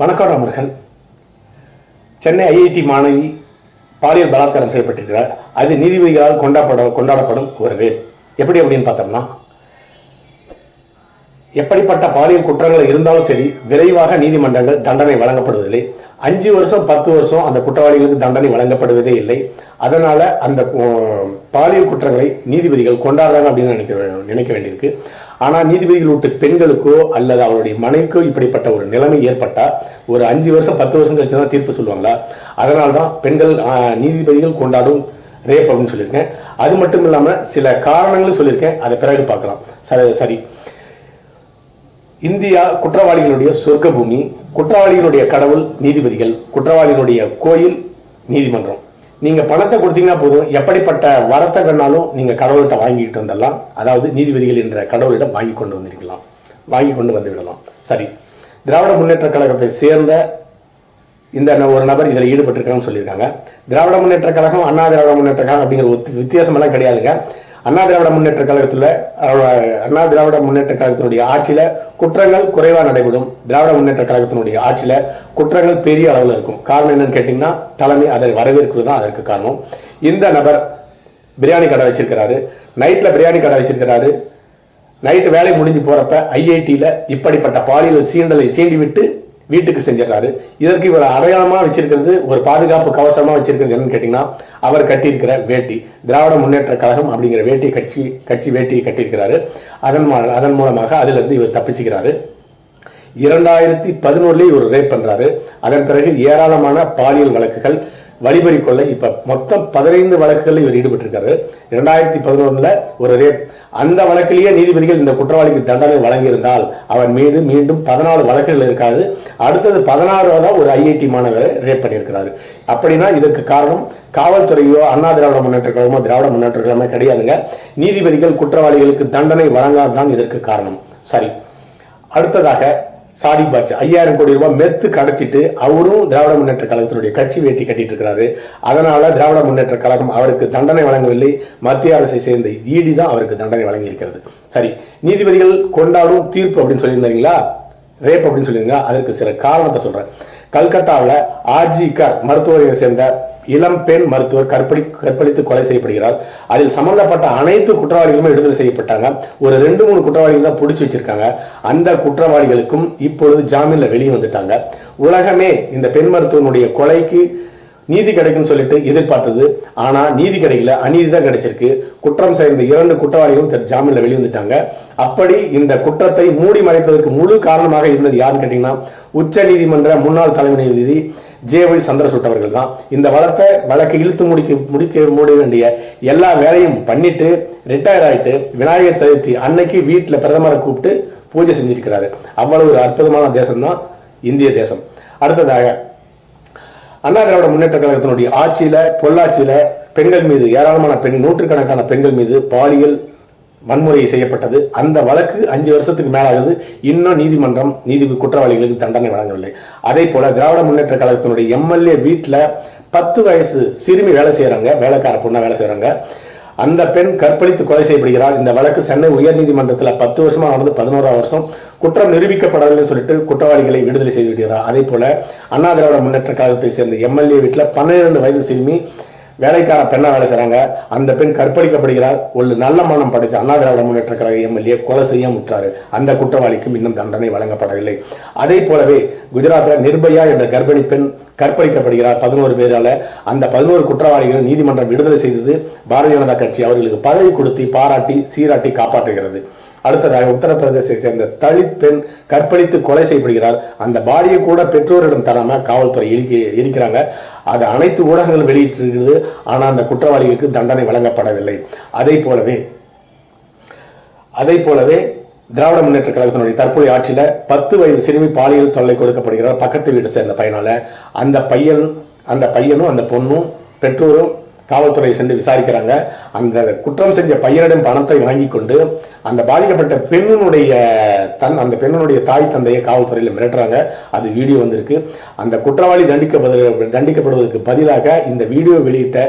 வணக்கம் ராமர்கள் சென்னை ஐஐடி மாணவி பாலியல் பலாத்காரம் செய்யப்பட்டிருக்கிறார். அது நீதிபதிகளால் கொண்டாடப்பட கொண்டாடப்படும் ஒரு ரேட் எப்படி அப்படின்னு பார்த்தோம்னா எப்படிப்பட்ட பாலியல் குற்றங்கள் இருந்தாலும் சரி விரைவாக நீதிமன்றங்கள் தண்டனை வழங்கப்படுவதில்லை. அஞ்சு வருஷம் பத்து வருஷம் அந்த குற்றவாளிகளுக்கு தண்டனை வழங்கப்படுவதே இல்லை. அதனால அந்த பாலியல் குற்றங்களை நீதிபதிகள் கொண்டாடுறாங்க அப்படின்னு நினைக்க நினைக்க வேண்டியிருக்கு. ஆனால் நீதிபதிகள் விட்டு பெண்களுக்கோ அல்லது அவருடைய மனைவிக்கோ இப்படிப்பட்ட ஒரு நிலைமை ஏற்பட்டால் ஒரு அஞ்சு வருஷம் பத்து வருஷம் கழிச்சு தான் தீர்ப்பு சொல்லுவாங்களா? அதனால தான் பெண்கள் நீதிபதிகள் கொண்டாடும் ரேப் அப்படின்னு சொல்லியிருக்கேன். அது மட்டும் இல்லாமல் சில காரணங்களும் சொல்லியிருக்கேன். அதை பிறகு பார்க்கலாம். சரி சரி. இந்தியா குற்றவாளிகளுடைய சொர்க்க பூமி குற்றவாளிகளுடைய கடவுள் நீதிபதிகள் குற்றவாளிகளுடைய கோயில் நீதிமன்றம். நீங்க பணத்தை கொடுத்தீங்கன்னா போதும். எப்படிப்பட்ட வரத்தை கண்ணாலும் நீங்க கடவுள்கிட்ட வாங்கிட்டு வந்துடலாம் அதாவது நீதிபதிகள் என்ற கடவுளிடம் வாங்கி கொண்டு வந்திருக்கலாம். வாங்கி கொண்டு வந்து விடலாம். சரி. திராவிட முன்னேற்ற கழகத்தை சேர்ந்த இந்த ந- ஒரு நபர் இதில் ஈடுபட்டிருக்காங்கன்னு சொல்லியிருக்காங்க. திராவிட முன்னேற்ற கழகம் அண்ணா திராவிட முன்னேற்ற கழகம் அப்படிங்கிற வித்தியாசமெல்லாம் கிடையாதுங்க. அண்ணா திராவிட முன்னேற்ற கழகத்தில் அண்ணா திராவிட முன்னேற்ற கழகத்தினுடைய ஆட்சியில் குற்றங்கள் குறைவாக நடைபெறும். திராவிட முன்னேற்ற கழகத்தினுடைய ஆட்சியில் குற்றங்கள் பெரிய அளவில் இருக்கும். காரணம் என்னன்னு கேட்டிங்கன்னா தலைமை அதை வரவேற்கிறது தான் அதற்கு காரணம். இந்த நபர் பிரியாணி கடை வச்சிருக்கிறாரு. நைட்டில் பிரியாணி கடை வச்சிருக்கிறாரு. நைட்டு வேலை முடிஞ்சு போறப்ப ஐஐடியில் இப்படிப்பட்ட பாலியல் சீண்டலை சீண்டி விட்டு வீட்டுக்கு செஞ்சிடறாரு. இதற்கு இவர் அடையாளமா வச்சிருக்கிறது ஒரு பாதுகாப்பு கவசமா வச்சிருக்கிறது என்னன்னு கேட்டீங்கன்னா அவர் கட்டியிருக்கிற வேட்டி திராவிட முன்னேற்ற கழகம் அப்படிங்கிற வேட்டி கட்சி கட்சி வேட்டியை கட்டியிருக்கிறாரு. அதன் அதன் மூலமாக அதுல இருந்து இவர் தப்பிச்சுக்கிறாரு. இரண்டாயிரத்தி பதினோருலேயே இவர் ரேப் பண்றாரு. அதன் பிறகு ஏராளமான பாலியல் வழக்குகள் வழிபறி கொள்ளை. இப்ப மொத்தம் பதினைந்து வழக்குகளில் இவர் ஈடுபட்டிருக்காரு. இரண்டாயிரத்தி பதினொன்றுல ஒரு ரேப் அந்த வழக்கிலேயே நீதிபதிகள் இந்த குற்றவாளிக்கு தண்டனை வழங்கியிருந்தால் அவன் மீது மீண்டும் பதினாலு வழக்குகள் இருக்காது. அடுத்தது பதினாறாவதா ஒரு ஐஐடி மாணவரை ரேப் பண்ணியிருக்கிறாரு. அப்படின்னா இதற்கு காரணம் காவல்துறையோ அண்ணா திராவிட முன்னேற்ற கழகமோ திராவிட முன்னேற்ற கழகமோ கிடையாதுங்க. நீதிபதிகள் குற்றவாளிகளுக்கு தண்டனை வழங்காததான் இதற்கு காரணம். சரி. அடுத்ததாக சாதி பாட்சா. ஐயாயிரம் கோடி ரூபாய் மெத்து கடத்திட்டு அவரும் திராவிட முன்னேற்ற கழகத்தினுடைய கட்சி வேட்டி கட்டிட்டு இருக்கிறாரு. அதனால திராவிட முன்னேற்ற கழகம் அவருக்கு தண்டனை வழங்கவில்லை. மத்திய அரசை சேர்ந்த ஈடி தான் அவருக்கு தண்டனை வழங்கி இருக்கிறது சரி நீதிபதிகள் கொண்டாடும் தீர்ப்பு அப்படின்னு சொல்லியிருந்தீங்களா? ரேப் அப்படின்னு சொல்லியிருந்தா அதற்கு சில காரணத்தை சொல்றேன். கல்கத்தாவில் ஆர்ஜி கர் மருத்துவரையை சேர்ந்த இளம் பெண் மருத்துவர் கற்பழி கற்பழித்து கொலை செய்யப்படுகிறார். அதில் சம்பந்தப்பட்ட அனைத்து குற்றவாளிகளுமே விடுதலை செய்யப்பட்டாங்க. ஒரு ரெண்டு மூணு குற்றவாளிகள் தான் பிடிச்சி வச்சிருக்காங்க. அந்த குற்றவாளிகளுக்கும் இப்பொழுது ஜாமீன்ல வெளியே வந்துட்டாங்க. உலகமே இந்த பெண் மருத்துவனுடைய கொலைக்கு நீதி கிடைக்கும்னு சொல்லிட்டு எதிர்பார்த்தது. ஆனா நீதி கிடைக்கல. அநீதி தான் கிடைச்சிருக்கு. குற்றம் சேர்ந்த இரண்டு குற்றவாளிகளும் ஜாமீனில் வெளிவந்துட்டாங்க அப்படி இந்த குற்றத்தை மூடி மறைப்பதற்கு முழு காரணமாக இருந்தது யாருன்னு கேட்டீங்கன்னா உச்ச நீதிமன்ற முன்னாள் தலைமை நீதிபதி ஜே ஒய் சந்திரசூட் அவர்கள் தான். இந்த வழக்கை வழக்கை இழுத்து முடிக்க முடிக்க மூட வேண்டிய எல்லா வேலையும் பண்ணிட்டு ரிட்டையர் ஆயிட்டு விநாயகர் சதுர்த்தி அன்னைக்கு வீட்டில் பிரதமரை கூப்பிட்டு பூஜை செஞ்சிருக்கிறாரு. அவ்வளவு ஒரு அற்புதமான தேசம் தான் இந்திய தேசம். அடுத்ததாக அண்ணா திராவிட முன்னேற்ற கழகத்தினுடைய ஆட்சியில பொள்ளாச்சியில பெண்கள் மீது ஏராளமான பெண் நூற்றுக்கணக்கான பெண்கள் மீது பாலியல் வன்முறை செய்யப்பட்டது. அந்த வழக்கு அஞ்சு வருஷத்துக்கு மேலாகிறது. இன்னும் நீதிமன்றம் நீதி குற்றவாளிகளுக்கு தண்டனை வழங்கவில்லை. அதே போல திராவிட முன்னேற்ற கழகத்தினுடைய எம்எல்ஏ வீட்டில் பத்து வயசு சிறுமி வேலை செய்யறாங்க. வேலைக்கார பொண்ணாக வேலை செய்யறாங்க. அந்த பெண் கற்பழித்து கொலை செய்யப்படுகிறார் இந்த வழக்கு சென்னை உயர்நீதிமன்றத்தில் பத்து வருஷமா நடந்து பதினோராம் வருஷம். குற்றம் நிரூபிக்கப்படவில்லைன்னு சொல்லிட்டு குற்றவாளிகளை விடுதலை செய்து விடுகிறார். அதே போல அண்ணா திராவிட முன்னேற்ற கழகத்தை சேர்ந்த எம்எல்ஏ வீட்டில் பன்னிரண்டு வயது சிறுமி வேலைக்கார பெண்ணா வேலை செய்றாங்க அந்த பெண் கற்பழிக்கப்படுகிறார் ஒரு நல்ல மனம் படைச்ச அண்ணா திராவிட முன்னேற்ற கழக எம்எல்ஏ கொலை செய்ய முற்றாரு. அந்த குற்றவாளிக்கும் இன்னும் தண்டனை வழங்கப்படவில்லை. அதே போலவே குஜராத்தில் நிர்பயா என்ற கர்ப்பிணி பெண் கற்பழிக்கப்படுகிறார் பதினோரு பேரால. அந்த பதினோரு குற்றவாளிகள் நீதிமன்றம் விடுதலை செய்தது பாரதிய ஜனதா கட்சி அவர்களுக்கு பதவி கொடுத்து பாராட்டி சீராட்டி காப்பாற்றுகிறது. அடுத்ததாக உத்தரப்பிரதேசத்தை சேர்ந்த தலித் பெண் கற்பழித்து கொலை செய்யப்படுகிறார் அந்த பாடியை கூட பெற்றோரிடம் தராம காவல்துறை இழுக்கி இருக்கிறாங்க அது அனைத்து ஊடகங்கள் வெளியிட்டிருக்கிறது. ஆனால் அந்த குற்றவாளிகளுக்கு தண்டனை வழங்கப்படவில்லை. அதை போலவே அதை போலவே திராவிட முன்னேற்ற கழகத்தினுடைய தற்போதைய ஆட்சியில் பத்து வயது சிறுமி பாலியல் தொல்லை கொடுக்கப்படுகிறார் பக்கத்து வீட்டை சேர்ந்த பையனால. அந்த பையன் அந்த பையனும் அந்த பொண்ணும் பெற்றோரும் காவல்துறை சென்று விசாரிக்கிறாங்க. அந்த குற்றம் செஞ்ச பையனிடம் பணத்தை வாங்கி கொண்டு அந்த பாதிக்கப்பட்ட பெண்ணினுடைய தன் அந்த பெண்ணினுடைய தாய் தந்தையை காவல்துறையில் மிரட்டுறாங்க. அது வீடியோ வந்திருக்கு. அந்த குற்றவாளி தண்டிக்கப்படு தண்டிக்கப்படுவதற்கு பதிலாக இந்த வீடியோ வெளியிட்ட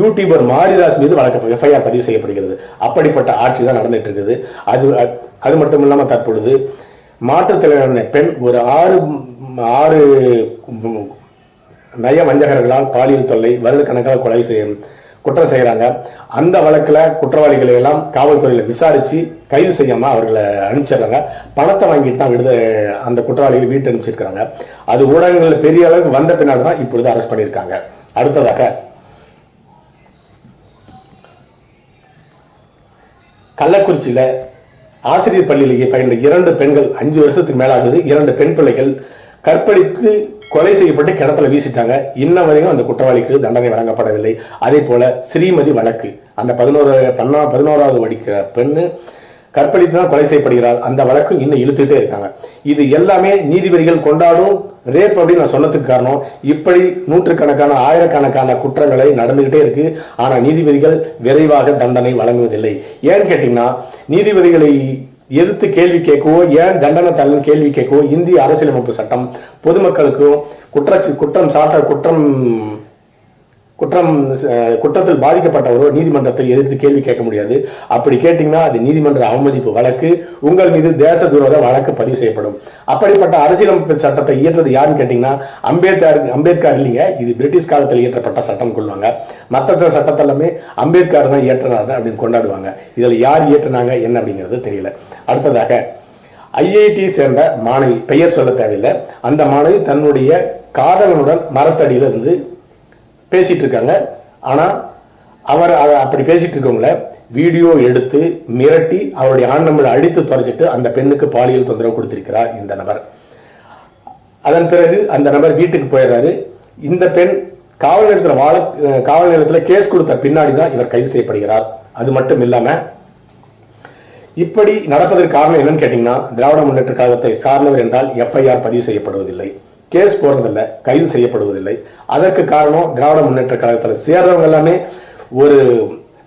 யூடியூபர் மாரிதாஸ் மீது வழக்கு எஃப்ஐஆர் பதிவு செய்யப்படுகிறது. அப்படிப்பட்ட ஆட்சி தான் நடந்துட்டு இருக்குது அது அது மட்டும் இல்லாமல் தற்பொழுது மாற்றுத்திறனான பெண் ஒரு ஆறு ஆறு நய வஞ்சகர்களால் பாலியல் தொல்லை வருடக்கணக்காக கொலை செய்ய குற்றம் செய்கிறாங்க அந்த வழக்கில் குற்றவாளிகளை எல்லாம் காவல்துறையில் விசாரித்து கைது செய்யாமல் அவர்களை அனுப்பிச்சிடுறாங்க. பணத்தை வாங்கிட்டு தான் விடுத அந்த குற்றவாளிகள் வீட்டு அனுப்பிச்சிருக்கிறாங்க. அது ஊடகங்களில் பெரிய அளவுக்கு வந்த பின்னாடி தான் இப்பொழுது அரெஸ்ட் பண்ணியிருக்காங்க. அடுத்ததாக கள்ளக்குறிச்சியில் ஆசிரியர் பள்ளியிலேயே பயின்ற இரண்டு பெண்கள் அஞ்சு வருஷத்துக்கு மேலாகுது இரண்டு பெண் பிள்ளைகள் கற்பழித்து கொலை செய்யப்பட்டு கிணத்துல வீசிட்டாங்க. இன்ன வரைக்கும் அந்த குற்றவாளிக்கு தண்டனை வழங்கப்படவில்லை. அதே போல ஸ்ரீமதி வழக்கு. அந்த பதினோரு பன்னா பதினோராவது படிக்கிற பெண்ணு கற்பழித்து தான் கொலை செய்யப்படுகிறார் அந்த வழக்கு இன்னும் இழுத்துட்டே இருக்காங்க. இது எல்லாமே நீதிபதிகள் கொண்டாடும் ரேப் அப்படின்னு நான் சொன்னதுக்கு காரணம். இப்படி நூற்றுக்கணக்கான ஆயிரக்கணக்கான குற்றங்களை நடந்துகிட்டே இருக்கு. ஆனால் நீதிபதிகள் விரைவாக தண்டனை வழங்குவதில்லை. ஏன்னு கேட்டிங்கன்னா நீதிபதிகளை எதிர்த்து கேள்வி கேட்கவோ ஏன் தண்டனை தள்ளும் கேள்வி கேட்கவோ இந்திய அரசியலமைப்பு சட்டம் பொதுமக்களுக்கும் குற்றச்சி குற்றம் சாட்ட குற்றம் குற்றம் குற்றத்தில் பாதிக்கப்பட்டவரோ நீதிமன்றத்தில் எதிர்த்து கேள்வி கேட்க முடியாது. அப்படி கேட்டீங்கன்னா அது நீதிமன்ற அவமதிப்பு வழக்கு. உங்கள் மீது தேச துரோக வழக்கு பதிவு செய்யப்படும். அப்படிப்பட்ட அரசியலமைப்பு சட்டத்தை இயற்றது யாருன்னு கேட்டீங்கன்னா அம்பேத்கர் அம்பேத்கர் இல்லைங்க. இது பிரிட்டிஷ் காலத்தில் இயற்றப்பட்ட சட்டம் கொள்வாங்க. மற்ற சட்டத்தை எல்லாமே அம்பேத்கர் தான் இயற்றினார் அப்படின்னு கொண்டாடுவாங்க. இதில் யார் இயற்றினாங்க என்ன அப்படிங்கிறது தெரியல. அடுத்ததாக ஐஐடி சேர்ந்த மாணவி பெயர் சொல்ல தேவையில்லை. அந்த மாணவி தன்னுடைய காதலனுடன் மரத்தடியில பேசிகிட்டு இருக்காங்க ஆனால் அவர் அதை அப்படி பேசிகிட்டு இருக்கவங்கள வீடியோ எடுத்து மிரட்டி அவருடைய ஆண்டமிழ அடித்து தொலைச்சிட்டு அந்த பெண்ணுக்கு பாலியல் தொந்தரவு கொடுத்திருக்கிறார் இந்த நபர். அதன் பிறகு அந்த நபர் வீட்டுக்கு போயிடுறாரு. இந்த பெண் காவல் நிலையத்தில் வாழ காவல் நிலையத்தில் கேஸ் கொடுத்த பின்னாடி தான் இவர் கைது செய்யப்படுகிறார். அது மட்டும் இல்லாமல் இப்படி நடப்பதற்கு காரணம் என்னன்னு கேட்டிங்கன்னா திராவிட முன்னேற்ற கழகத்தை சார்ந்தவர் என்றால் எஃப்ஐஆர் பதிவு செய்யப்படுவதில்லை. கேஸ் போகிறதில்லை கைது செய்யப்படுவதில்லை. அதற்கு காரணம் திராவிட முன்னேற்ற கழகத்தில் சேர்றவங்க எல்லாமே ஒரு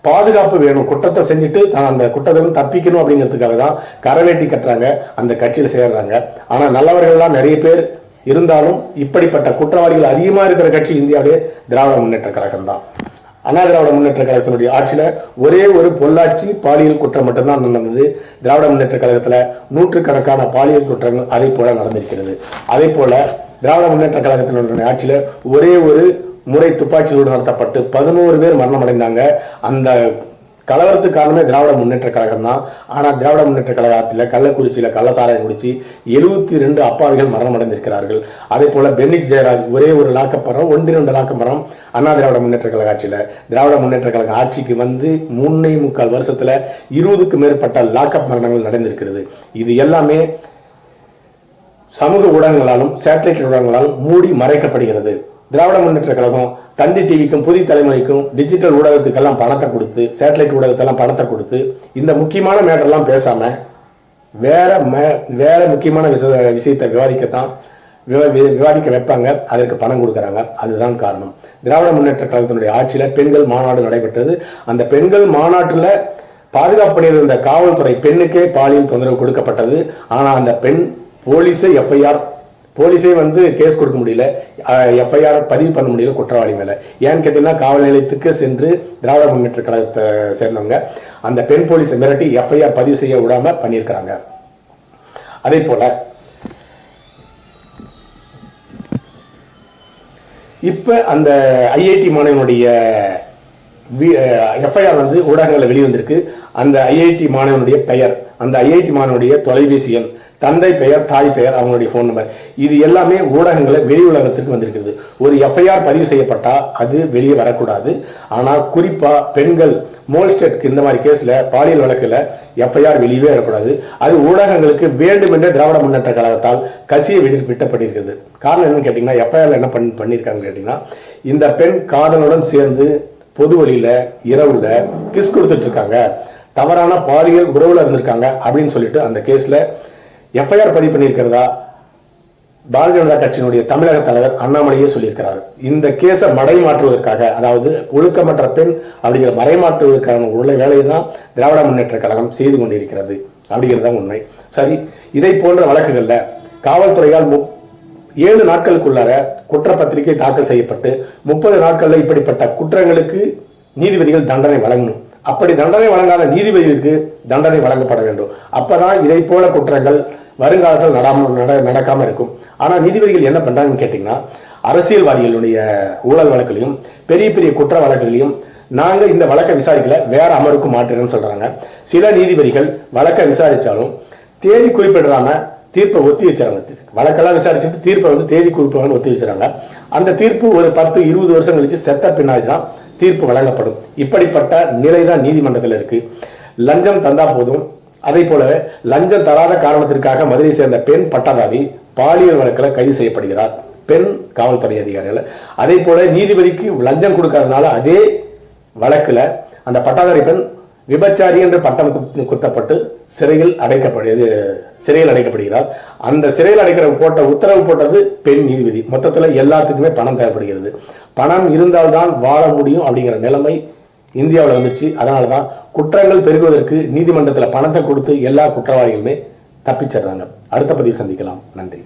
பாதுகாப்பு வேணும் குற்றத்தை செஞ்சுட்டு தான் அந்த குற்றத்திலிருந்து தப்பிக்கணும் அப்படிங்கிறதுக்காக தான் கரவேட்டி கட்டுறாங்க அந்த கட்சியில் சேர்றாங்க. ஆனால் நல்லவர்கள்லாம் நிறைய பேர் இருந்தாலும் இப்படிப்பட்ட குற்றவாளிகள் அதிகமாக இருக்கிற கட்சி இந்தியாவிலே திராவிட முன்னேற்ற கழகம் தான். அண்ணா திராவிட முன்னேற்ற கழகத்தினுடைய ஆட்சியில் ஒரே ஒரு பொள்ளாச்சி பாலியல் குற்றம் மட்டும்தான் நடந்தது. திராவிட முன்னேற்ற கழகத்தில் நூற்றுக்கணக்கான பாலியல் குற்றங்கள் அதே போல நடந்திருக்கிறது. அதே போல திராவிட முன்னேற்ற கழகத்தினுடைய ஆட்சியில் ஒரே ஒரு முறை துப்பாக்கிச்சூடு நடத்தப்பட்டு பதினோரு பேர் மரணம் அடைந்தாங்க அந்த கலவரத்துக்கு காரணமே திராவிட முன்னேற்ற கழகம் தான். ஆனால் திராவிட முன்னேற்ற கழகத்தில் கள்ளக்குறிச்சியில் கள்ளசாராயம் குடிச்சு எழுபத்தி ரெண்டு அப்பாவிகள் மரணம் அடைந்திருக்கிறார்கள் அதே போல பென்னிக் ஜெயராஜ் ஒரே ஒரு லாக்கப்பரம் ஒன்று ரெண்டு லாக்கப் மரம் அண்ணா திராவிட முன்னேற்ற கழக ஆட்சியில். திராவிட முன்னேற்ற கழக ஆட்சிக்கு வந்து மூணே முக்கால் வருஷத்தில் இருபதுக்கு மேற்பட்ட லாக்கப் மரணங்கள் நடந்திருக்கிறது. இது எல்லாமே சமூக ஊடகங்களாலும் சேட்டலைட் ஊடகங்களாலும் மூடி மறைக்கப்படுகிறது. திராவிட முன்னேற்ற கழகம் தந்தி டிவிக்கும் புதிய தலைமுறைக்கும் டிஜிட்டல் ஊடகத்துக்கெல்லாம் பணத்தை கொடுத்து சேட்டலைட் ஊடகத்தெல்லாம் பணத்தை கொடுத்து இந்த முக்கியமான மேட்டர்லாம் பேசாம வேற மே- வேற முக்கியமான விஷய விஷயத்தை விவாதிக்கத்தான் விவா- வி- விவாதிக்க வைப்பாங்க. அதற்கு பணம் கொடுக்குறாங்க. அதுதான் காரணம். திராவிட முன்னேற்ற கழகத்தினுடைய ஆட்சியில் பெண்கள் மாநாடு நடைபெற்றது. அந்த பெண்கள் மாநாட்டில் பாதுகாப்பு இருந்த காவல்துறை பெண்ணுக்கே பாலியல் தொந்தரவு கொடுக்கப்பட்டது. ஆனால் அந்த பெண் போலீஸே எஃப்ஐஆர் போலீஸே வந்து கேஸ் கொடுக்க முடியல. எஃப்ஐஆர் பதிவு பண்ண முடியல குற்றவாளி மேலே. ஏன்னு கேட்டீங்கன்னா காவல் நிலையத்துக்கு சென்று திராவிட முன்னேற்ற கழகத்தை சேர்ந்தவங்க அந்த பெண் போலீஸை மிரட்டி எஃப்ஐஆர் பதிவு செய்ய விடாமல் பண்ணியிருக்கிறாங்க. அதே போல இப்போ அந்த ஐஐடி மாணவனுடைய எஃப்ஐஆர் வந்து ஊடகங்களில் வெளிவந்திருக்கு. அந்த ஐஐடி மாணவனுடைய பெயர் அந்த ஐஐடி மாணவனுடைய தொலைபேசி எண் தந்தை பெயர் தாய் பெயர் அவங்களுடைய ஃபோன் நம்பர் இது எல்லாமே ஊடகங்களில் வெளி உலகத்திற்கு வந்திருக்கிறது. ஒரு எஃப்ஐஆர் பதிவு செய்யப்பட்டால் அது வெளியே வரக்கூடாது. ஆனால் குறிப்பாக பெண்கள் மோல்ஸ்டெட்க்கு இந்த மாதிரி கேஸில் பாலியல் வழக்கில் எஃப்ஐஆர் வெளியவே வரக்கூடாது. அது ஊடகங்களுக்கு வேண்டுமென்றே திராவிட முன்னேற்ற கழகத்தால் கசிய விட்டு விட்டப்பட்டிருக்கிறது. காரணம் என்னன்னு கேட்டிங்கன்னா எஃப்ஐஆரில் என்ன பண்ணி பண்ணியிருக்காங்கன்னு கேட்டிங்கன்னா இந்த பெண் காதலுடன் சேர்ந்து பொது வழியில இரவுல கிஸ் கொடுத்துட்டு இருக்காங்க தவறான பாலியல் உறவுல இருந்திருக்காங்க அப்படின்னு சொல்லிட்டு அந்த கேஸ்ல எஃப்ஐஆர் பதிவு பண்ணியிருக்கிறதா? பாரதிய ஜனதா கட்சியினுடைய தமிழக தலைவர் அண்ணாமலையே சொல்லியிருக்கிறார். இந்த கேஸை மடைமாற்றுவதற்காக அதாவது ஒழுக்கமற்ற பெண் அப்படிங்கிற மறைமாற்றுவதற்கான உள்ள வேலையை தான் திராவிட முன்னேற்ற கழகம் செய்து கொண்டிருக்கிறது. அப்படிங்கிறது தான் உண்மை. சரி இதை போன்ற வழக்குகள்ல காவல்துறையால் மு- ஏழு நாட்களுக்குள்ளார குற்றப்பத்திரிகை தாக்கல் செய்யப்பட்டு முப்பது நாட்களில் இப்படிப்பட்ட குற்றங்களுக்கு நீதிபதிகள் தண்டனை வழங்கணும். அப்படி தண்டனை வழங்காத நீதிபதிகளுக்கு தண்டனை வழங்கப்பட வேண்டும். அப்பதான் இதை போல குற்றங்கள் வருங்காலத்தில் நடாமல் நட நடக்காம இருக்கும். ஆனால் நீதிபதிகள் என்ன பண்றாங்கன்னு கேட்டீங்கன்னா அரசியல்வாதிகளுடைய ஊழல் வழக்குகளையும் பெரிய பெரிய குற்ற வழக்குகளையும் நாங்க இந்த வழக்கை விசாரிக்கல வேற அமருக்கு மாற்றுறேன்னு சொல்றாங்க. சில நீதிபதிகள் வழக்கை விசாரிச்சாலும் தேதி குறிப்பிடாம தீர்ப்பை ஒத்தி வச்சாங்க வழக்கெல்லாம் விசாரிச்சுட்டு தீர்ப்பை வந்து தேதி குறிப்பாங்கன்னு ஒத்தி வச்சுறாங்க. அந்த தீர்ப்பு ஒரு பத்து இருபது வருஷம் கழிச்சு செத்த பின்னாடி தான் தீர்ப்பு வழங்கப்படும். இப்படிப்பட்ட நிலை தான் நீதிமன்றத்தில் இருக்கு. லஞ்சம் தந்தா போதும். அதே போலவே லஞ்சம் தராத காரணத்திற்காக மதுரையை சேர்ந்த பெண் பட்டதாரி பாலியல் வழக்கில் கைது செய்யப்படுகிறார். பெண் காவல்துறை அதிகாரிகள். அதே போல நீதிபதிக்கு லஞ்சம் கொடுக்காதனால அதே வழக்கில் அந்த பட்டாதாரி பெண் விபச்சாரி என்று பட்டம் குத்தப்பட்டு சிறையில் அடைக்கப்படுது சிறையில் அடைக்கப்படுகிறார். அந்த சிறையில் அடைக்கிற போட்ட உத்தரவு போட்டது பெண் நீதிபதி. மொத்தத்தில் எல்லாத்துக்குமே பணம் தேவைப்படுகிறது. பணம் இருந்தால்தான் வாழ முடியும் அப்படிங்கிற நிலைமை இந்தியாவில் வந்துச்சு. அதனால தான் குற்றங்கள் பெருகுவதற்கு நீதிமன்றத்தில் பணத்தை கொடுத்து எல்லா குற்றவாளிகளுமே தப்பிச்சிடுறாங்க. அடுத்த பதிவு சந்திக்கலாம். நன்றி.